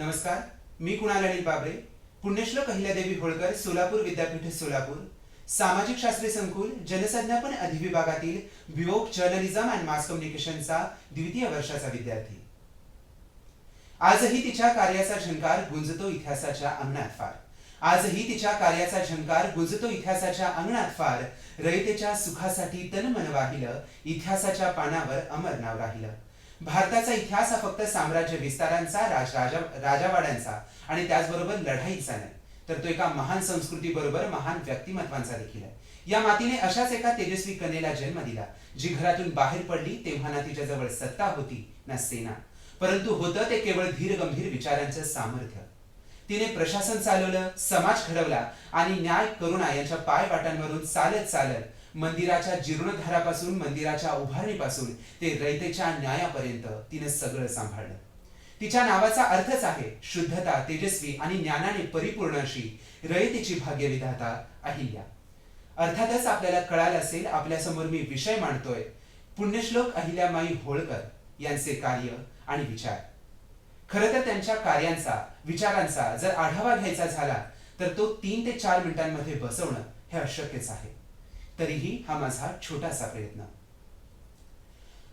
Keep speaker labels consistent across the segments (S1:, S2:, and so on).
S1: नमस्कार मी कुणाल अनिल बाबरे पुण्यश्लोक अहिल्यादेवी होळकर सोलापूर विद्यापीठ सोलापूर सामाजिक शास्त्रीय संकुल जनसंज्ञापन अधिविभागातील विवोक जर्नलिझम अँड मास कम्युनिकेशनचा द्वितीय वर्षाचा विद्यार्थी. आजही तिच्या कार्याचा झंकार गुंजतो इतिहासाच्या अंगणात फार. आजही तिच्या कार्याचा झंकार गुंजतो इतिहासाच्या अंगणात फार. रयतेच्या सुखासाठी तन मन वाहिलं इतिहासाच्या पानावर अमर नाव राहिलं. भारताचा इतिहास हा फक्त साम्राज्य विस्तारांचा राज राजा राजावाड्यांचा आणि त्याचबरोबर लढाईचा नाही. तर तो एका महान संस्कृती बरोबर महान व्यक्तिमत्वांचा देखील आहे. या मातीने अशाच एका तेजस्वी कन्येला जन्म दिला जी घरातून बाहेर पडली तेव्हा ना तिच्या जवळ सत्ता होती ना सेना. परंतु होतं ते केवळ धीर गंभीर विचारांचं सामर्थ्य. तिने प्रशासन चालवलं समाज घडवला आणि न्याय करुणा यांच्या पाय वाटांवरून चालत चालत मंदिराच्या जीर्णोद्धारापासून मंदिराच्या उभारणीपासून ते रयतेच्या न्यायापर्यंत तिने सगळं सांभाळलं. तिच्या नावाचा अर्थच आहे शुद्धता तेजस्वी आणि ज्ञानाने परिपूर्ण अशी रयतेची भाग्यविधाता अहिल्या. अर्थातच आपल्याला कळालं असेल आपल्यासमोर मी विषय मांडतोय. पुण्यश्लोक अहिल्यामाई होळकर यांचे कार्य आणि विचार. खर तर त्यांच्या कार्यांचा विचारांचा जर आढावा घ्यायचा झाला तर तो तीन ते चार मिनिटांमध्ये बसवणं हे अशक्यच आहे. तरीही हा माझा छोटासा प्रयत्न.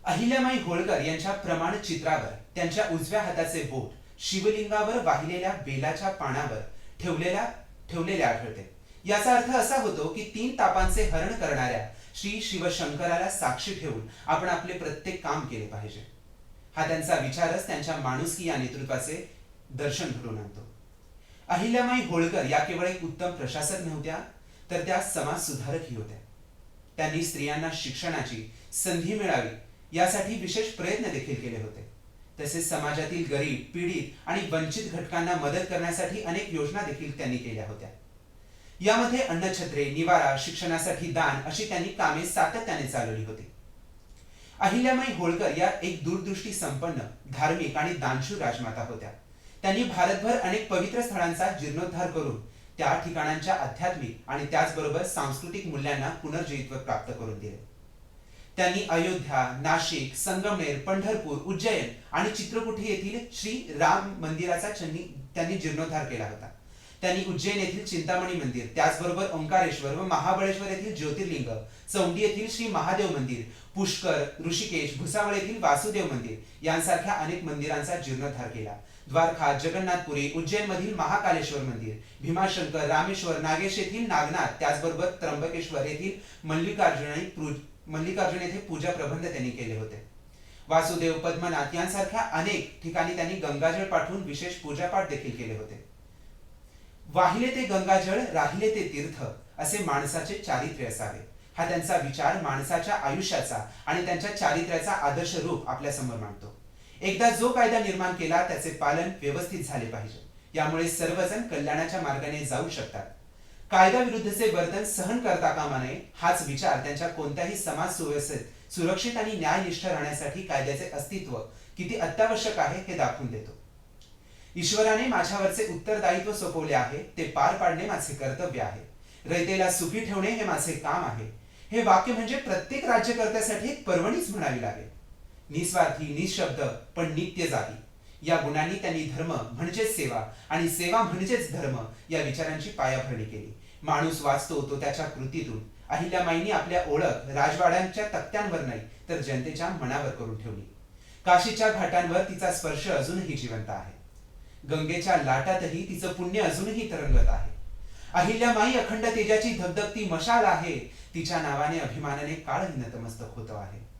S1: अहिल्यामाई होळकर यांच्या प्रमाण चित्रावर त्यांच्या उजव्या हाताचे बोट शिवलिंगावर वाहिलेल्या बेलाच्या पानावर ठेवलेल्या ठेवलेले आढळते. याचा अर्थ असा होतो की तीन तापांचे हरण करणाऱ्या श्री शिवशंकराला साक्षी ठेवून आपण आपले प्रत्येक काम केले पाहिजे. हा त्यांचा विचारच त्यांच्या माणुसकी या नेतृत्वाचे दर्शन घडून आणतो. अहिल्यामाई होळकर या केवळ एक उत्तम प्रशासक नव्हत्या तर त्या समाज सुधारकही होत्या. त्यांनी स्त्रियांना शिक्षणाची संधी मिळावी यासाठी विशेष प्रयत्न देखील केले होते. तसेच समाजातील गरीब पीडित आणि वंचित घटकांना मदत करण्यासाठी अनेक योजना देखील त्यांनी केल्या होत्या. यामध्ये अन्नछत्रे निवारा शिक्षणासाठी दान अशी त्यांनी कामे सातत्याने चालवली होती. अहिल्यामाई होळकर या एक दूरदृष्टी संपन्न धार्मिक आणि दानशूर राजमाता होत्या. त्यांनी भारतभर अनेक पवित्र स्थळांचा जीर्णोद्धार करून त्या ठिकाणांच्या आध्यात्मिक आणि त्याचबरोबर सांस्कृतिक मूल्यांना पुनर्जीवित्व प्राप्त करून दिले. त्यांनी अयोध्या नाशिक संगमनेर पंढरपूर उज्जैन आणि चित्रकुटी येथील श्री राम मंदिराचा त्यांनी त्यांनी जीर्णोद्धार केला होता. त्यांनी उज्जैन येथील चिंतामणी मंदिर त्याचबरोबर ओंकारेश्वर व महाबळेश्वर येथील ज्योतिर्लिंग चौंडी येथील श्री महादेव मंदिर पुष्कर ऋषिकेश भुसावळ येथील वासुदेव मंदिर यांसारख्या अनेक मंदिरांचा जीर्णोद्धार केला. द्वारका जगन्नाथपुरी उज्जैन मधील महाकालेश्वर मंदिर भीमाशंकर रामेश्वर नागेश येथील नागनाथ त्याचबरोबर त्र्यंबकेश्वर येथील मल्लिकार्जुन मल्लिकार्जुन येथे पूजा प्रबंध त्यांनी केले होते. वासुदेव पद्मनाथ यांसारख्या अनेक ठिकाणी त्यांनी गंगाजळ पाठवून विशेष पूजापाठ देखील केले होते. वाहिले ते गंगाजळ राहिले ते तीर्थ असे माणसाचे चारित्र्य असावे. हा त्यांचा विचार माणसाच्या आयुष्याचा आणि त्यांच्या चारित्र्याचा आदर्श रूप आपल्यासमोर मांडतो. एकदा जो कायदा निर्माण केला त्याचे पालन व्यवस्थित झाले पाहिजे. यामुळे सर्वजण कल्याणाच्या मार्गाने जाऊ शकतात. कायदा विरुद्धचे वर्तन सहन करता कामा नये हाच विचार त्यांच्या कोणत्याही समाज सुव्यवस्थेत सुरक्षित आणि न्यायनिष्ठ राहण्यासाठी कायद्याचे अस्तित्व किती अत्यावश्यक आहे हे दाखवून देतो. ईश्वराने माझ्यावरचे उत्तरदायित्व सोपवले आहे ते पार पाडणे माझे कर्तव्य आहे. रयतेला सुखी ठेवणे हे माझे काम आहे. हे वाक्य म्हणजे प्रत्येक राज्यकर्त्यासाठी एक पर्वणीच म्हणावी लागेल. निस्वार्थी निशब्द पण नित्य जाती या गुणांनी त्यांनी धर्म म्हणजेच सेवा आणि सेवा म्हणजेच धर्म या विचारांची पायाभरणी केली. माणूस वाचतो तो त्याच्या कृतीतून. अहिल्यामाईंनी आपल्या ओळख राजवाड्यांच्या तक्त्यांवर नाही तर जनतेच्या मनावर करून ठेवली. काशीच्या घाटांवर तिचा स्पर्श अजूनही जिवंत आहे. गंगेच्या लाटातही तिचं पुण्य अजूनही तरंगत आहे. अहिल्यामाई अखंड तेजाची धगधगती मशाल आहे. तिच्या नावाने अभिमानाने काळही नतमस्तक होतो आहे.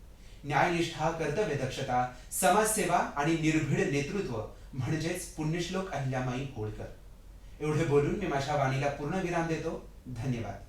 S1: न्यायनिष्ठा कर्तव्य दक्षता समाजसेवा आणि निर्भीड नेतृत्व म्हणजेच पुण्यश्लोक अहिल्यामाई होळकर. एवढे बोलून मी माझ्या वाणीला पूर्ण विराम देतो. धन्यवाद.